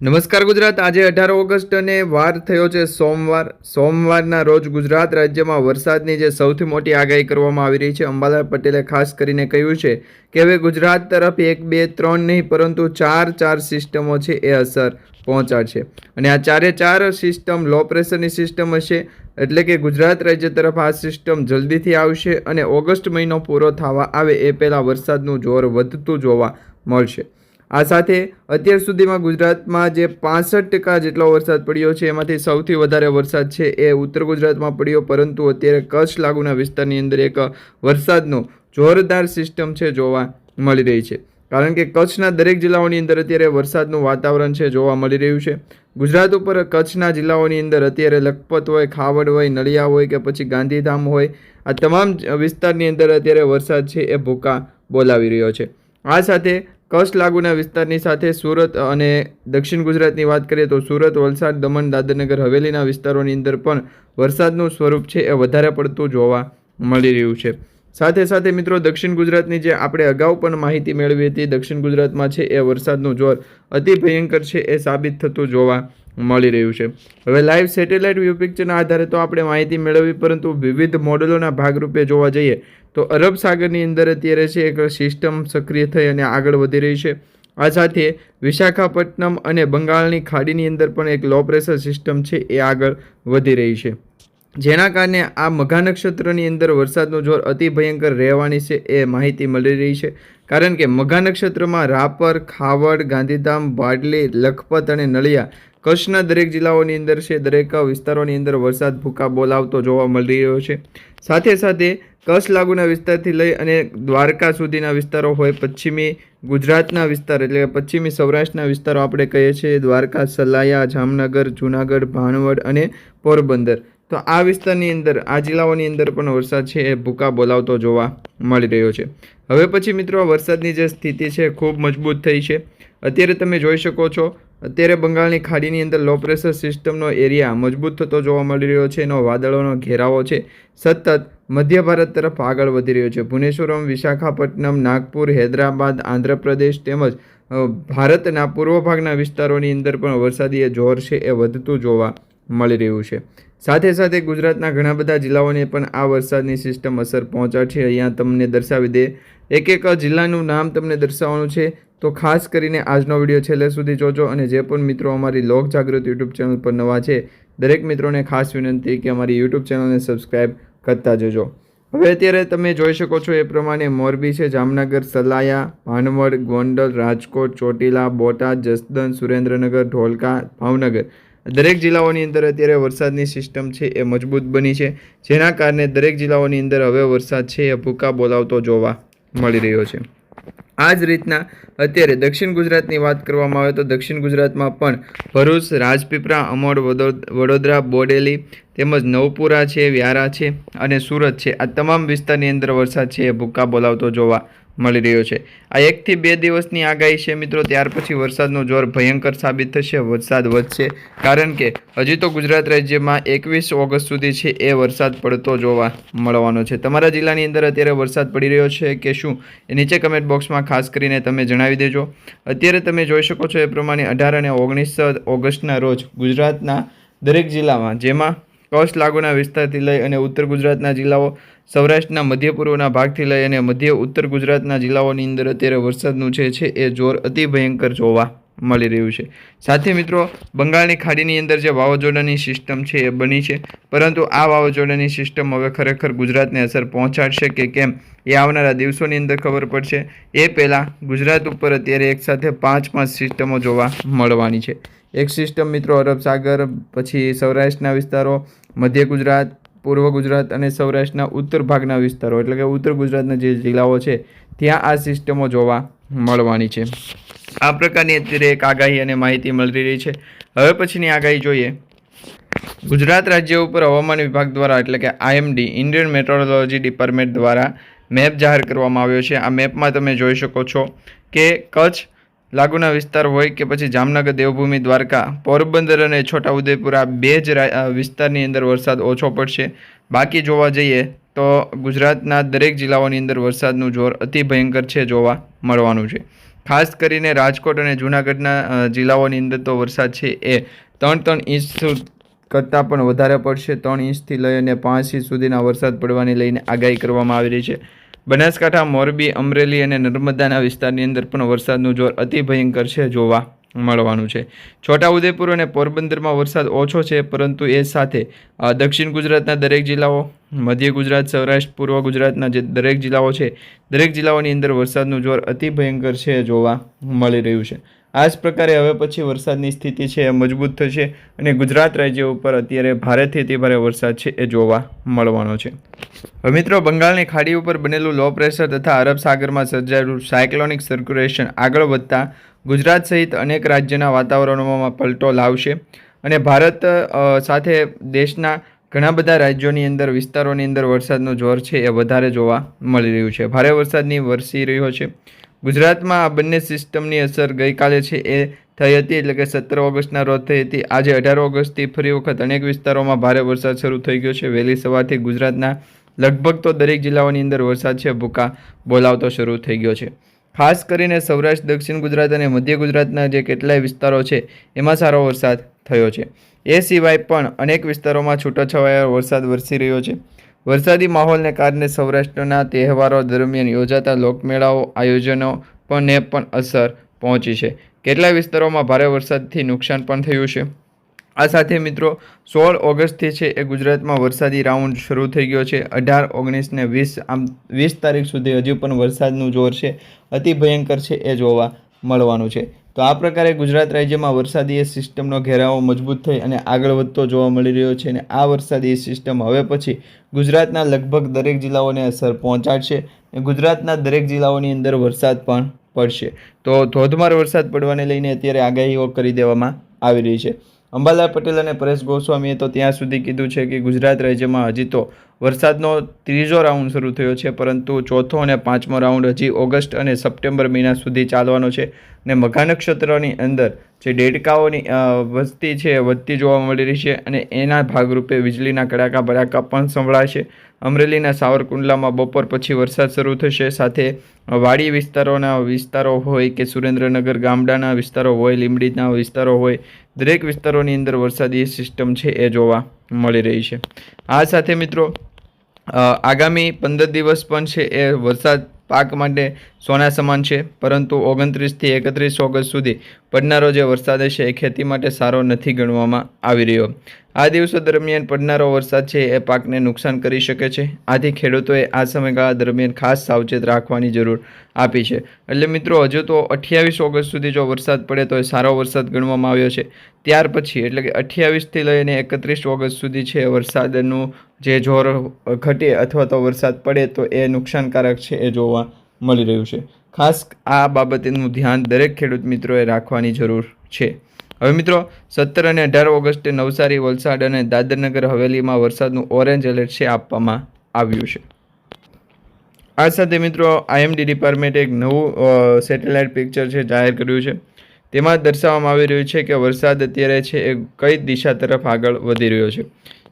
નમસ્કાર ગુજરાત. આજે અઢાર ઓગસ્ટને વાર થયો છે સોમવાર. સોમવારના રોજ ગુજરાત રાજ્યમાં વરસાદની જે સૌથી મોટી આગાહી કરવામાં આવી રહી છે, અંબાલાલ પટેલે ખાસ કરીને કહ્યું છે કે હવે ગુજરાત તરફ એક, બે, ત્રણ નહીં, પરંતુ ચાર ચાર સિસ્ટમો છે એ અસર પહોંચાડશે. અને આ ચારે ચાર સિસ્ટમ લો પ્રેશરની સિસ્ટમ હશે, એટલે કે ગુજરાત રાજ્ય તરફ આ સિસ્ટમ જલ્દીથી આવશે અને ઓગસ્ટ મહિનો પૂરો થવા આવે એ પહેલાં વરસાદનું જોર વધતું જોવા મળશે. આ સાથે અત્યાર સુધીમાં ગુજરાતમાં જે પાસઠ ટકા જેટલો વરસાદ પડ્યો છે, એમાંથી સૌથી વધારે વરસાદ છે એ ઉત્તર ગુજરાતમાં પડ્યો, પરંતુ અત્યારે કચ્છ લાગુના વિસ્તારની અંદર એક વરસાદનો જોરદાર સિસ્ટમ છે જોવા મળી રહી છે. કારણ કે કચ્છના દરેક જિલ્લાઓની અંદર અત્યારે વરસાદનું વાતાવરણ છે જોવા મળી રહ્યું છે. ગુજરાત ઉપર કચ્છના જિલ્લાઓની અંદર અત્યારે લખપત હોય, ખાવડ હોય, નળિયા હોય કે પછી ગાંધીધામ હોય, આ તમામ વિસ્તારની અંદર અત્યારે વરસાદ છે એ ભૂકા બોલાવી રહ્યો છે. આ સાથે કચ્છ લાગુના વિસ્તારની સાથે સુરત અને દક્ષિણ ગુજરાતની વાત કરીએ તો સુરત, વલસાડ, દમણ, દાદરનગર, હવેલીના વિસ્તારોની અંદર પણ વરસાદનું સ્વરૂપ છે એ વધારે પડતું જોવા મળી રહ્યું છે. સાથે સાથે મિત્રો, દક્ષિણ ગુજરાતની જે આપણે અગાઉ પણ માહિતી મેળવી હતી, દક્ષિણ ગુજરાતમાં છે એ વરસાદનું જોર અતિ ભયંકર છે એ સાબિત થતું જોવા મળી રહ્યું છે. હવે લાઈવ સેટેલાઇટ વ્યૂ પિક્ચરના આધારે તો આપણે માહિતી મેળવી પરંતુ વિવિધ મોડેલોના ભાગરૂપે જોવા જઈએ, તો અરબ સાગરની અંદર અત્યારે છે એક સિસ્ટમ સક્રિય થઈ અને આગળ વધી રહી છે. આ સાથે વિશાખાપટ્ટનમ અને બંગાળની ખાડીની અંદર પણ એક લો પ્રેશર સિસ્ટમ છે, એ આગળ વધી રહી છે. જેના કારણે આ મઘા નક્ષત્રની અંદર વરસાદનું જોર અતિ ભયંકર રહેવાની છે, એ માહિતી મળી રહી છે. કારણ કે મઘા નક્ષત્રમાં રાપર, ખાવડ, ગાંધીધામ બાડલી લખપત અને નળિયા કચ્છના દરેક જિલ્લાઓની અંદર છે, દરેક વિસ્તારોની અંદર વરસાદ ભૂકા બોલાવતો જોવા મળી રહ્યો છે. સાથે સાથે કચ્છ લાગુના વિસ્તારથી લઈ અને દ્વારકા સુધીના વિસ્તારો હોય, પશ્ચિમી ગુજરાતના વિસ્તાર એટલે પશ્ચિમી સૌરાષ્ટ્રના વિસ્તારો આપણે કહીએ છીએ, દ્વારકા, સલાયા, જામનગર, જૂનાગઢ, ભાણવડ અને પોરબંદર. તો આ વિસ્તારની અંદર, આ જિલ્લાઓની અંદર પણ વરસાદ છે એ ભૂકા બોલાવતો જોવા મળી રહ્યો છે. હવે પછી મિત્રો, વરસાદની જે સ્થિતિ છે ખૂબ મજબૂત થઈ છે. અત્યારે તમે જોઈ શકો છો અત્યારે બંગાળની ખાડીની અંદર લો પ્રેશર સિસ્ટમનો એરિયા મજબૂત થતો જોવા મળી રહ્યો છે. એનો વાદળોનો ઘેરાવો છે. સતત મધ્ય ભારત તરફ આગળ વધી રહ્યો છે. ભુવનેશ્વરમ, વિશાખાપટ્ટનમ, નાગપુર, હૈદરાબાદ, આંધ્રપ્રદેશ તેમજ ભારતના પૂર્વ ભાગના વિસ્તારોની અંદર પણ વરસાદી જોર છે એ વધતું જોવા મળી રહ્યું છે. સાથે સાથે ગુજરાતના ઘણા બધા જિલ્લાઓને પણ આ વરસાદની સિસ્ટમ અસર પહોંચાડશે. અહીંયા તમને દર્શાવી દે. એક એક જિલ્લાનું નામ તમને દર્શાવવાનું છે. તો ખાસ કરીને આજનો વીડિયો છેલ્લે સુધી જોજો અને જે પણ મિત્રો અમારી લોક જાગૃત યુટ્યુબ ચેનલ પર નવા છે, દરેક મિત્રોને ખાસ વિનંતી કે અમારી યુટ્યુબ ચેનલને સબસ્ક્રાઈબ કરતા જજો. હવે અત્યારે તમે જોઈ શકો છો એ પ્રમાણે મોરબી છે, જામનગર, સલાયા, ભાનવડ, ગોંડલ, રાજકોટ, ચોટીલા, બોટાદ જસદન સુરેન્દ્રનગર, ઢોલકા, ભાવનગર. દરેક જિલ્લાઓની અંદર અત્યારે વરસાદની સિસ્ટમ છે એ મજબૂત બની છે, જેના કારણે દરેક જિલ્લાઓની અંદર હવે વરસાદ છે એ ભૂકા બોલાવતો જોવા મળી રહ્યો છે. આ જ રીતના અત્યારે દક્ષિણ ગુજરાતની વાત કરવામાં આવે તો દક્ષિણ ગુજરાતમાં પણ ભરૂચ, રાજપીપળા, અમોડ, વડોદ- વડોદરા, બોડેલી તેમજ નવપુરા છે, વ્યારા છે અને સુરત છે. આ તમામ વિસ્તારની અંદર વરસાદ છે એ ભૂકા બોલાવતો જોવા મળી રહ્યો છે. આ એકથી બે દિવસની આગાહી છે મિત્રો. ત્યાર પછી વરસાદનું જોર ભયંકર સાબિત થશે. વરસાદ વધશે. કારણ કે હજી તો ગુજરાત રાજ્યમાં એકવીસ ઓગસ્ટ સુધી છે એ વરસાદ પડતો જોવા મળવાનો છે. તમારા જિલ્લાની અંદર અત્યારે વરસાદ પડી રહ્યો છે કે શું? એ નીચે કમેન્ટ બોક્સમાં ખાસ કરીને તમે જણાવી દેજો. અત્યારે તમે જોઈ શકો છો એ પ્રમાણે અઢાર અને ઓગણીસ ઓગસ્ટના રોજ ગુજરાતના દરેક જિલ્લામાં જેમાં કચ્છ લાગુના વિસ્તારથી લઈ અને ઉત્તર ગુજરાતના જિલ્લાઓ સૌરાષ્ટ્રના મધ્ય પૂર્વના ભાગથી લઈ અને મધ્ય ઉત્તર ગુજરાતના જિલ્લાઓની અંદર અત્યારે વરસાદનું જે છે એ જોર અતિ ભયંકર જોવા મળી રહ્યું છે. સાથે મિત્રો, બંગાળની ખાડીની અંદર જે વાવાઝોડાની સિસ્ટમ છે એ બની છે. પરંતુ આ વાવાઝોડાની સિસ્ટમ હવે ખરેખર ગુજરાતને અસર પહોંચાડશે કે કેમ એ આવનારા દિવસોની અંદર ખબર પડશે. એ પહેલાં ગુજરાત ઉપર અત્યારે એકસાથે પાંચ પાંચ સિસ્ટમો જોવા મળવાની છે. એક સિસ્ટમ મિત્રો અરબ સાગર, પછી સૌરાષ્ટ્રના વિસ્તારો, મધ્ય ગુજરાત, પૂર્વ ગુજરાત અને સૌરાષ્ટ્રના ઉત્તર ભાગના વિસ્તારો, એટલે કે ઉત્તર ગુજરાતના જે જિલ્લાઓ છે, ત્યાં આ સિસ્ટમો જોવા મળવાની છે. આ પ્રકારની અત્યારે એક આગાહી અને માહિતી મળી રહી છે. હવે પછીની આગાહી જોઈએ. ગુજરાત રાજ્ય ઉપર હવામાન વિભાગ દ્વારા, એટલે કે આઈએમડી, ઇન્ડિયન મેટ્રોલોજી ડિપાર્ટમેન્ટ દ્વારા મેપ જાહેર કરવામાં આવ્યો છે. આ મેપમાં તમે જોઈ શકો છો કે કચ્છ લાગુના વિસ્તાર હોય કે પછી જામનગર, દેવભૂમિ, દ્વારકા, પોરબંદર અને છોટાઉદેપુર આ બે જ વિસ્તારની અંદર વરસાદ ઓછો પડશે. બાકી જોવા જઈએ તો ગુજરાતના દરેક જિલ્લાઓની અંદર વરસાદનું જોર અતિ ભયંકર છે જોવા મળવાનું છે. ખાસ કરીને રાજકોટ અને જૂનાગઢના જિલ્લાઓની અંદર તો વરસાદ છે એ ત્રણ ત્રણ ઇંચ કરતાં પણ વધારે પડશે. ત્રણ ઇંચથી લઈ અને પાંચ ઇંચ સુધીના વરસાદ પડવાની લઈને આગાહી કરવામાં આવી રહી છે. બનાસકાંઠા, મોરબી, અમરેલી અને નર્મદાના વિસ્તારની અંદર પણ વરસાદનું જોર અતિ ભયંકર છે જોવા મળવાનું છે. છોટાઉદેપુર અને પોરબંદરમાં વરસાદ ઓછો છે, પરંતુ એ સાથે દક્ષિણ ગુજરાતના દરેક જિલ્લાઓ, મધ્ય ગુજરાત, સૌરાષ્ટ્ર, પૂર્વ ગુજરાતના જે દરેક જિલ્લાઓ છે, દરેક જિલ્લાઓની અંદર વરસાદનું જોર અતિ ભયંકર છે જોવા મળી રહ્યું છે. આ જ પ્રકારે હવે પછી વરસાદની સ્થિતિ છે એ મજબૂત થશે અને ગુજરાત રાજ્ય ઉપર અત્યારે ભારેથી અતિ ભારે વરસાદ છે એ જોવા મળવાનો છે. હવે મિત્રો, બંગાળની ખાડી ઉપર બનેલું લો પ્રેશર તથા અરબ સાગરમાં સર્જાયેલું સાયક્લોનિક સર્ક્યુલેશન આગળ વધતા ગુજરાત સહિત અનેક રાજ્યના વાતાવરણોમાં પલટો લાવશે અને ભારત સાથે દેશના ઘણા બધા રાજ્યોની અંદર, વિસ્તારોની અંદર વરસાદનું જોર છે એ વધારે જોવા મળી રહ્યું છે. ભારે વરસાદની વરસી રહ્યો છે. ગુજરાતમાં આ બંને સિસ્ટમની અસર ગઈકાલે છે એ થઈ હતી એટલે કે સત્તર ઓગસ્ટના રોજ થઈ હતી. આજે અઢાર ઓગસ્ટથી ફરી વખત અનેક વિસ્તારોમાં ભારે વરસાદ શરૂ થઈ ગયો છે. વહેલી સવારથી ગુજરાતના લગભગ તો દરેક જિલ્લાઓની અંદર વરસાદ છે, ભૂકા બોલાવતો શરૂ થઈ ગયો છે. ખાસ કરીને સૌરાષ્ટ્ર, દક્ષિણ ગુજરાત અને મધ્ય ગુજરાતના જે કેટલાય વિસ્તારો છે, એમાં સારો વરસાદ થયો છે. એ સિવાય પણ અનેક વિસ્તારોમાં છૂટાછવાયા વરસાદ વરસી રહ્યો છે. વરસાદી માહોલને કારણે સૌરાષ્ટ્રના તહેવારો દરમિયાન યોજાતા લોકમેળાઓ, આયોજનો પણને પણ અસર પહોંચી છે. કેટલાય વિસ્તારોમાં ભારે વરસાદથી નુકસાન પણ થયું છે. આ સાથે મિત્રો, સોળ ઓગસ્ટથી છે એ ગુજરાતમાં વરસાદી રાઉન્ડ શરૂ થઈ ગયો છે. અઢાર, ઓગણીસ ને વીસ, આમ વીસ તારીખ સુધી હજુ પણ વરસાદનું જોર છે. અતિ ભયંકર છે એ જોવા મળવાનું છે. તો આ પ્રકારે ગુજરાત રાજ્યમાં વરસાદી સિસ્ટમનો ઘેરાવો મજબૂત થઈ અને આગળ વધતો જોવા મળી રહ્યો છે અને આ વરસાદી સિસ્ટમ હવે પછી ગુજરાતના લગભગ દરેક જિલ્લાઓને અસર પહોંચાડશે ગુજરાતના દરેક જિલ્લાઓની અંદર વરસાદ પણ પડશે. તો ધોધમાર વરસાદ પડવાને લઈને અત્યારે આગાહીઓ કરી દેવામાં આવી રહી છે. અંબાલાલ પટેલ અને પરેશ ગોસ્વામીએ તો ત્યાં સુધી કીધું છે કે ગુજરાત રાજ્યમાં હજી તો વરસાદનો ત્રીજો રાઉન્ડ શરૂ થયો છે, પરંતુ ચોથો અને પાંચમો રાઉન્ડ હજી ઓગસ્ટ અને સપ્ટેમ્બર મહિના સુધી ચાલવાનો છે અને મઘા નક્ષત્રની અંદર જે દેડકાઓની વસ્તી છે વધતી જોવા મળી રહી છે અને એના ભાગરૂપે વીજળીના કડાકા ભડાકા પણ સંભળાશે અમરેલીના સાવરકુંડલામાં બપોર પછી વરસાદ શરૂ થશે. સાથે વાડી વિસ્તારોના વિસ્તારો હોય કે સુરેન્દ્રનગર ગામડાના વિસ્તારો હોય, લીંબડીના વિસ્તારો હોય, દરેક વિસ્તારોની અંદર વરસાદી સિસ્ટમ છે એ જોવા મળી રહી છે. આ સાથે મિત્રો આગામી પંદર દિવસ પણ છે એ વરસાદ પાક માટે સોના સમાન છે. પરંતુ ઓગણત્રીસથી એકત્રીસ ઓગસ્ટ સુધી પડનારો જે વરસાદ હશે એ ખેતી માટે સારો નથી ગણવામાં આવી રહ્યો. આ દિવસો દરમિયાન પડનારો વરસાદ છે, એ પાકને નુકસાન કરી શકે છે. આથી ખેડૂતોએ આ સમયગાળા દરમિયાન ખાસ સાવચેત રાખવાની જરૂર આપી છે. એટલે મિત્રો, હજુ તો અઠ્યાવીસ ઓગસ્ટ સુધી જો વરસાદ પડે તો એ સારો વરસાદ ગણવામાં આવ્યો છે. ત્યાર પછી, એટલે કે અઠ્યાવીસથી લઈને એકત્રીસ ઓગસ્ટ સુધી છે, વરસાદનું જે જોર ઘટે અથવા તો વરસાદ પડે તો એ નુકસાનકારક છે, એ જોવા મળી રહ્યું છે. ખાસ આ બાબતનું ધ્યાન દરેક ખેડૂત મિત્રોએ રાખવાની જરૂર છે. હવે મિત્રો, સત્તર અને અઢાર ઓગસ્ટે નવસારી, વલસાડ અને દાદરનગર હવેલીમાં વરસાદનું ઓરેન્જ એલર્ટ છે આપવામાં આવ્યું છે. આ સાથે મિત્રો આઈએમડી ડિપાર્ટમેન્ટે એક નવું સેટેલાઇટ પિક્ચર છે જાહેર કર્યું છે. તેમાં દર્શાવવામાં આવી રહ્યું છે કે વરસાદ અત્યારે છે એ કઈ દિશા તરફ આગળ વધી રહ્યો છે.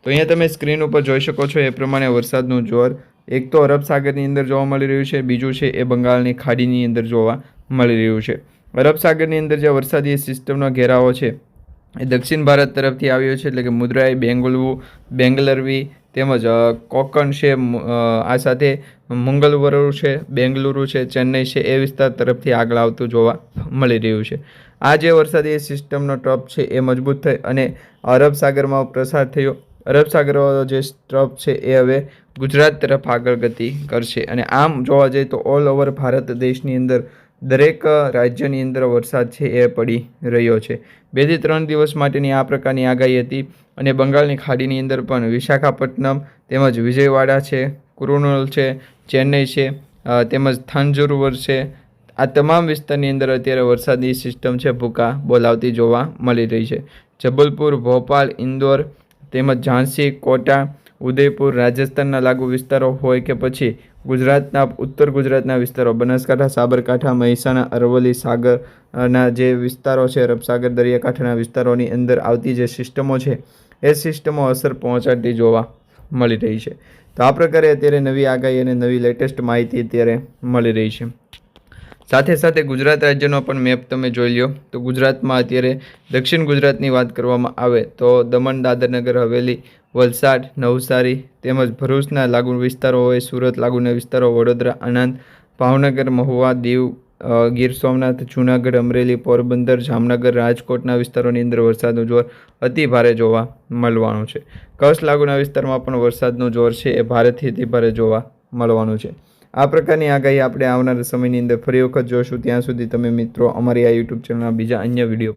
તો અહીંયા તમે સ્ક્રીન ઉપર જોઈ શકો છો, એ પ્રમાણે વરસાદનું જોર. એક તો અરબ સાગરની અંદર જોવા મળી રહ્યું છે, બીજું છે એ બંગાળની ખાડીની અંદર જોવા મળી રહ્યું છે. અરબ સાગરની અંદર જે વરસાદી સિસ્ટમનો ઘેરાવો છે, એ દક્ષિણ ભારત તરફથી આવ્યો છે, એટલે કે મુદ્રાઈ બેંગલુરુ, બેંગલરવી તેમજ કોકણ છે આ સાથે મંગલવરુ છે, બેંગલુરુ છે, ચેન્નઈ છે, એ વિસ્તાર તરફથી આગળ આવતું જોવા મળી રહ્યું છે. આ જે વરસાદી સિસ્ટમનો ટ્રપ છે, એ મજબૂત થઈ અને અરબ સાગરમાં પ્રસાર થયો. અરબ સાગરવાળો જે ટ્રપ છે, એ હવે ગુજરાત તરફ આગળ ગતિ કરશે. અને આમ જોવા જઈએ તો ઓલ ઓવર ભારત દેશની અંદર દરેક રાજ્યની અંદર વરસાદ છે એ પડી રહ્યો છે. બેથી ત્રણ દિવસ માટેની આ પ્રકારની આગાહી હતી અને બંગાળની ખાડીની અંદર પણ વિશાખાપટ્ટનમ તેમજ વિજયવાડા છે, કુરુનલ છે, ચેન્નઈ છે તેમજ થાંજુરવર છે. આ તમામ વિસ્તારની અંદર અત્યારે વરસાદની સિસ્ટમ છે ભૂકા બોલાવતી જોવા મળી રહી છે. જબલપુર, ભોપાલ, ઇન્દોર તેમજ ઝાંસી, કોટા, ઉદયપુર, રાજસ્થાનના લાગુ વિસ્તારો હોય કે પછી ગુજરાતના, ઉત્તર ગુજરાતના વિસ્તારો, બનાસકાંઠા, સાબરકાંઠા, મહેસાણા, અરવલ્લી, સાગરના જે વિસ્તારો છે અરબસાગર દરિયાકાંઠાના વિસ્તારોની અંદર આવતી જે સિસ્ટમો છે, એ સિસ્ટમો અસર પહોંચાડતી જોવા મળી રહી છે. તો આ પ્રકારે અત્યારે નવી આગાહી અને નવી લેટેસ્ટ માહિતી અત્યારે મળી રહી છે. સાથે સાથે ગુજરાત રાજ્યનો પણ મેપ તમે જોઈ લ્યો. તો ગુજરાતમાં અત્યારે દક્ષિણ ગુજરાતની વાત કરવામાં આવે તો દમણ, દાદરનગર, હવેલી વલસાડ, નવસારી તેમજ ભરૂચના લાગુ વિસ્તારો હોય, સુરત લાગુના વિસ્તારો, વડોદરા, આણંદ, ભાવનગર, મહુવા, દીવ ગીર સોમનાથ, જૂનાગઢ, અમરેલી, પોરબંદર, જામનગર રાજકોટના વિસ્તારોની અંદર વરસાદનું જોર અતિ ભારે જોવા મળવાનું છે. કચ્છ લાગુના વિસ્તારમાં પણ વરસાદનું જોર છે એ ભારેથી અતિ ભારે જોવા મળવાનું છે. આ પ્રકારની આગાહી આપણે આવનારા સમયની અંદર ફરી વખત જોશું ત્યાં સુધી તમે મિત્રો અમારી આ યુટ્યુબ ચેનલના બીજા અન્ય વીડિયો